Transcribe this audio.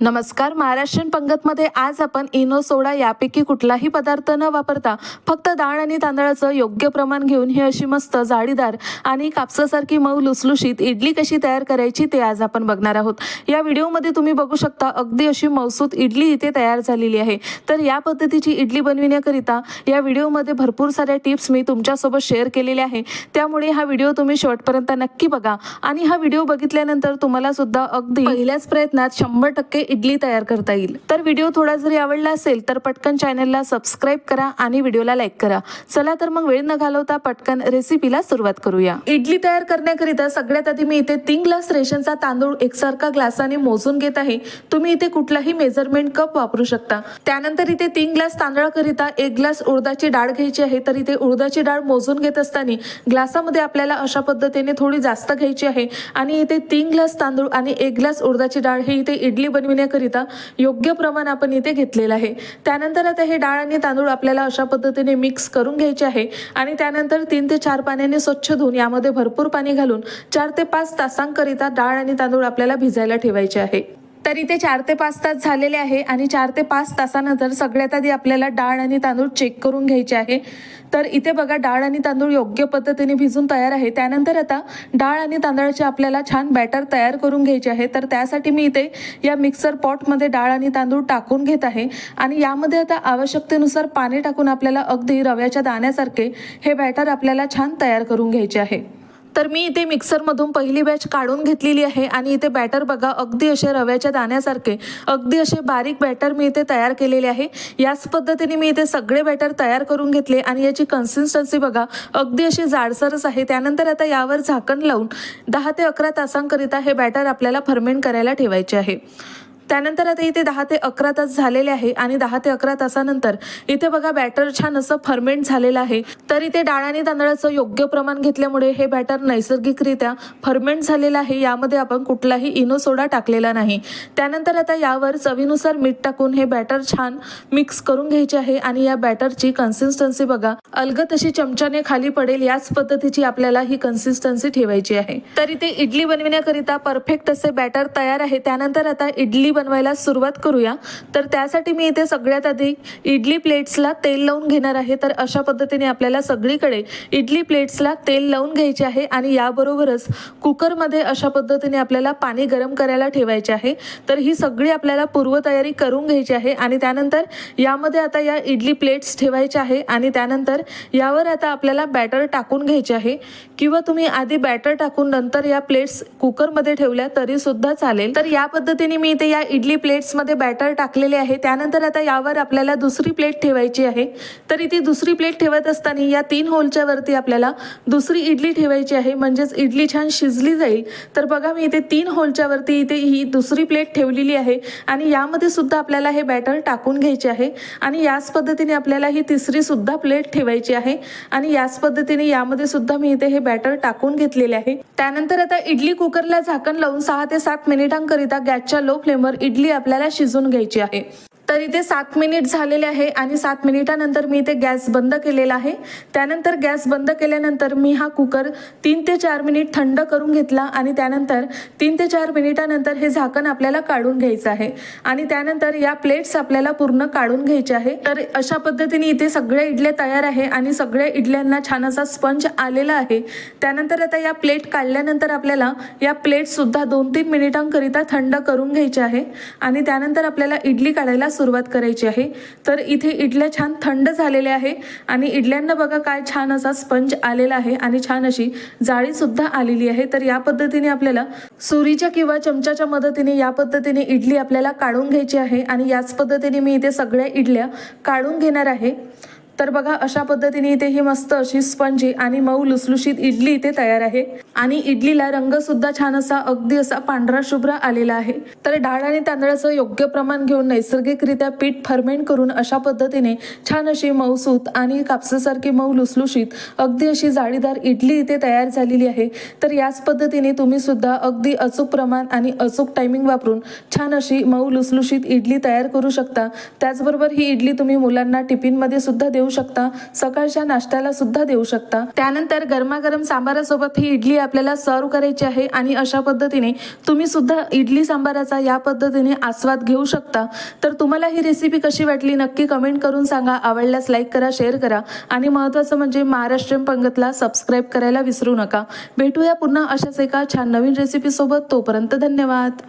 नमस्कार महाराष्ट्रीयन पंगतमध्ये आज आपण इनो सोडा यापैकी कुठलाही पदार्थ न वापरता फक्त डाळ आणि तांदळाचं योग्य प्रमाण घेऊन ही अशी मस्त जाळीदार आणि कापसासारखी मऊ लुसलुशीत इडली कशी तयार करायची ते आज आपण बघणार आहोत. या व्हिडिओमध्ये तुम्ही बघू शकता अगदी अशी मौसूत इडली इथे तयार झालेली आहे. तर या पद्धतीची इडली बनविण्याकरिता या व्हिडिओमध्ये भरपूर साऱ्या टिप्स मी तुमच्यासोबत शेअर केलेल्या आहे. त्यामुळे हा व्हिडिओ तुम्ही शेवटपर्यंत नक्की बघा आणि हा व्हिडिओ बघितल्यानंतर तुम्हाला सुद्धा अगदी पहिल्याच प्रयत्नात शंभर टक्के इडली तयार करता येईल. तर व्हिडिओ थोडा जरी आवडला असेल तर पटकन चॅनलला सबस्क्राईब करा आणि व्हिडिओला लाईक करा. चला तर मग वेळ न घालवता पटकन रेसिपीला सुरुवात करूया. इडली तयार करण्याकरिता सगळ्यात आधी मी इथे तीन ग्लास रेशनचा तांदूळ एकसारखा ग्लासाने मोजून घेत आहे. तुम्ही इथे कुठलाही मेजरमेंट कप वापरू शकता. त्यानंतर इथे तीन ग्लास तांदळाकरिता एक ग्लास उडदाची डाळ घ्यायची आहे. तर इथे उडदाची डाळ मोजून घेत असताना ग्लासामध्ये आपल्याला अशा पद्धतीने थोडी जास्त घ्यायची आहे. आणि इथे तीन ग्लास तांदूळ आणि एक ग्लास उडदाची डाळ हे इथे इडली बनविण्याकरिता योग्य प्रमाण आपण इथे घेतलेलं आहे. त्यानंतर आता हे डाळ आणि तांदूळ आपल्याला अशा पद्धतीने मिक्स करून घ्यायचे आहे आणि त्यानंतर तीन ते चार पाण्याने स्वच्छ धुवून यामध्ये भरपूर पाणी घालून चार ते पाच तासांकरिता डाळ आणि तांदूळ आपल्याला भिजायला ठेवायचे आहे. तर इथे चार ते पाच तास झालेले आहे आणि चार ते पाच तासानंतर सगळ्यात आधी आपल्याला डाळ आणि तांदूळ चेक करून घ्यायचे आहे. तर इथे बघा डाळ आणि तांदूळ योग्य पद्धतीने भिजून तयार आहे. त्यानंतर आता डाळ आणि तांदळाचे आपल्याला छान बॅटर तयार करून घ्यायचे आहे. तर त्यासाठी मी इथे या मिक्सर पॉटमध्ये डाळ आणि तांदूळ टाकून घेत आहे. आणि यामध्ये आता आवश्यकतेनुसार पाणी टाकून आपल्याला अगदी रव्याच्या दाण्यासारखे हे बॅटर आपल्याला छान तयार करून घ्यायचे आहे. तर मी इथे मिक्सरमधून पहिली बॅच काढून घेतलेली आहे आणि इथे बॅटर बघा अगदी असे रव्याच्या दाण्यासारखे अगदी असे बारीक बॅटर मी इथे तयार केलेले आहे. याच पद्धतीने मी इथे सगळे बॅटर तयार करून घेतले आणि याची कन्सिस्टन्सी बघा अगदी अशी जाडसरच आहे. त्यानंतर आता यावर झाकण लावून दहा ते अकरा तासांकरिता हे बॅटर आपल्याला फर्मेंट करायला ठेवायचे आहे. त्यानंतर आता इथे दहा ते अकरा तास झालेले आहे आणि दहा ते अकरा तासानंतर इथे बघा बॅटर छान असं फर्मेंट झालेलं आहे. तर इथे डाळ आणि तांदळाचं योग्य प्रमाण घेतल्यामुळे हे बॅटर नैसर्गिकरित्या फर्मेंट झालेलं आहे. यामध्ये आपण कुठलाही इनो सोडा टाकलेला नाही. त्यानंतर आता यावर चवीनुसार मीठ टाकून हे बॅटर छान मिक्स करून घ्यायचे आहे आणि या बॅटरची कन्सिस्टन्सी बघा अलग अशी चमच्याने खाली पडेल याच पद्धतीची आपल्याला ही कन्सिस्टन्सी ठेवायची आहे. तर इथे इडली बनविण्याकरिता परफेक्ट असे बॅटर तयार आहे. त्यानंतर आता इडली बनवायला सुरुवात करूया. तर त्यासाठी मी इथे सगळ्यात आधी इडली प्लेट्सला तेल लावून घेणार आहे. तर अशा पद्धतीने आपल्याला सगळीकडे इडली प्लेट्सला तेल लावून घ्यायचे आहे आणि याबरोबरच कुकरमध्ये अशा पद्धतीने आपल्याला पाणी गरम करायला ठेवायचे आहे. तर ही सगळी आपल्याला पूर्वतयारी करून घ्यायची आहे आणि त्यानंतर यामध्ये आता या इडली प्लेट्स ठेवायच्या आहे आणि त्यानंतर यावर आता आपल्याला बॅटर टाकून घ्यायचे आहे. किंवा तुम्ही आधी बॅटर टाकून नंतर या प्लेट्स कुकरमध्ये ठेवल्या तरीसुद्धा चालेल. तर या पद्धतीने मी इथे या इडली प्लेट्समध्ये बॅटर टाकलेले आहे. त्यानंतर आता यावर आपल्याला दुसरी प्लेट ठेवायची आहे. तर इथे दुसरी प्लेट ठेवत असताना या तीन होलच्या वरती आपल्याला दुसरी इडली ठेवायची आहे. म्हणजेच इडली छान शिजली जाईल. तर बघा मी इथे तीन होलच्या वरती इथे ही दुसरी प्लेट ठेवलेली आहे. आणि यामध्ये सुद्धा आपल्याला हे बॅटर टाकून घ्यायचे आहे. आणि याच पद्धतीने आपल्याला ही तिसरी सुद्धा प्लेट ठेवायची आहे. आणि याच पद्धतीने यामध्ये सुद्धा मी इथे हे बॅटर टाकून घेतलेले आहे. त्यानंतर आता इडली कुकरला झाकण लावून सहा ते सात मिनिटांकरिता गॅसच्या लो फ्लेमवर इडली आपल्याला शिजून घ्यायची आहे. तर इथे सात मिनिट झालेले आहे आणि सात मिनिटानंतर मी इथे गॅस बंद केलेला आहे. त्यानंतर गॅस बंद केल्यानंतर मी हा कुकर तीन ते चार मिनिट थंड करून घेतला आणि त्यानंतर तीन ते चार मिनिटानंतर हे झाकण आपल्याला काढून घ्यायचं आहे. आणि त्यानंतर या प्लेट्स आपल्याला पूर्ण काढून घ्यायचे आहे. तर अशा पद्धतीने इथे सगळ्या इडल्या तयार आहे आणि सगळ्या इडल्यांना छान असा स्पंज आलेला आहे. त्यानंतर आता या प्लेट काढल्यानंतर आपल्याला या प्लेटसुद्धा दोन तीन मिनिटांकरिता थंड करून घ्यायचे आहे. आणि त्यानंतर आपल्याला इडली काढायला सुरुवात करायची आहे. तर इथे इडल्या छान थंड झालेल्या आहे. आणि इडल्यांना बघा काय छान असा स्पंज आलेला आहे. आणि छान अशी जाळीसुद्धा आलेली आहे. तर या पद्धतीने आपल्याला सुरीच्या किंवा चमच्याच्या मदतीने या पद्धतीने इडली आपल्याला काढून घ्यायची आहे. आणि याच पद्धतीने मी इथे सगळ्या इडल्या काढून घेणार आहे. तर बघा अशा पद्धतीने इथे ही मस्त अशी स्पंजी आणि मऊ लुसलुशीत इडली इथे तयार आहे. आणि इडलीला रंग सुद्धा छान असा अगदी असा पांढरा शुभ्र आलेला आहे. तर डाळ आणि तांदळाचं योग्य प्रमाण घेऊन नैसर्गिकरित्या पीठ फर्मेंट करून अशा पद्धतीने छान अशी मऊसूत आणि कापसासारखी मऊ लुसलुशीत अगदी अशी जाळीदार इडली इथे तयार झालेली आहे. तर याच पद्धतीने तुम्ही सुद्धा अगदी अचूक प्रमाण आणि अचूक टायमिंग वापरून छान अशी मऊ लुसलुशीत इडली तयार करू शकता. त्याचबरोबर ही इडली तुम्ही मुलांना टिफिनमध्ये सुद्धा देऊ देऊ शकता सकाळच्या नाश्त्याला सुद्धा देऊ शकता. त्यानंतर गरमागरम सांबारासोबत ही इडली आपल्याला सर्व करायची आहे आणि अशा पद्धतीने तुम्ही सुद्धा इडली सांबाराचा या पद्धतीने आस्वाद घेऊ शकता. तर तुम्हाला ही रेसिपी कशी वाटली नक्की कमेंट करून सांगा. आवडल्यास लाईक करा शेअर करा आणि महत्त्वाचं म्हणजे महाराष्ट्रीयन पंगतला सबस्क्राईब करायला विसरू नका. भेटूया पुन्हा अशाच एका छान नवीन रेसिपीसोबत तोपर्यंत धन्यवाद.